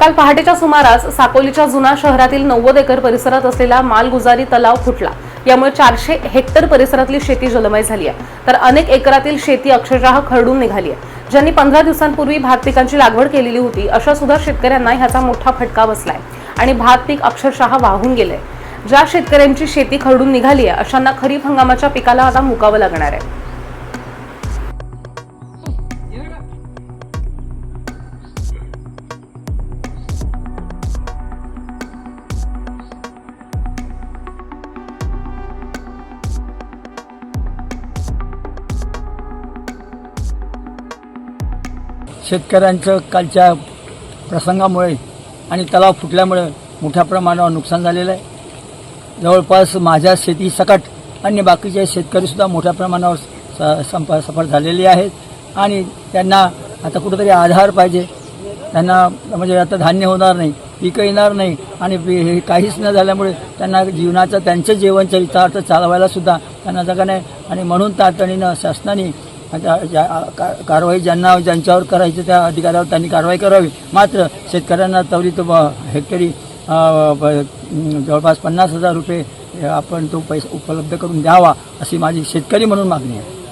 काल पहाटेच्या सुमारास साकोलीच्या जुना शहरातील नव्वद एकर परिसरात असलेला मालगुजारी तलाव फुटला. यामुळे चारशे हेक्टर परिसरातली शेती जलमय झाली आहे. तर अनेक एकरातील शेती अक्षरशः खरडून निघाली आहे. ज्यांनी पंधरा दिवसांपूर्वी भात पिकांची लागवड केलेली होती अशा सुद्धा शेतकऱ्यांना ह्याचा मोठा फटका बसलाय. आणि भात पीक अक्षरशः वाहून गेलंय. ज्या शेतकऱ्यांची शेती खरडून निघाली आहे अशांना खरीप हंगामाच्या पिकाला आता मुकावं लागणार आहे. शेतकऱ्यांचं कालच्या प्रसंगामुळे आणि तलाव फुटल्यामुळे मोठ्या प्रमाणावर नुकसान झालेलं आहे. जवळपास माझ्या शेती सकट अन्य बाकीचे शेतकरीसुद्धा मोठ्या प्रमाणावर स संप सफर झालेले आहेत. आणि त्यांना आता कुठंतरी आधार पाहिजे. त्यांना म्हणजे आता धान्य होणार नाही पिकं येणार नाही आणि हे काहीच न झाल्यामुळे त्यांना जीवनाचं त्यांचं जीवन चालवायलासुद्धा त्यांना जागा नाही. आणि म्हणून तातडीनं शासनाने म्हणजे, कारवाई ज्यांना ज्यांच्यावर करायची त्या अधिकाऱ्यावर त्यांनी कारवाई करावी. मात्र शेतकऱ्यांना त्वरित हेक्टरी जवळपास पन्नास हजार रुपये आपण तो पैसा उपलब्ध करून द्यावा अशी माझी शेतकरी म्हणून मागणी आहे.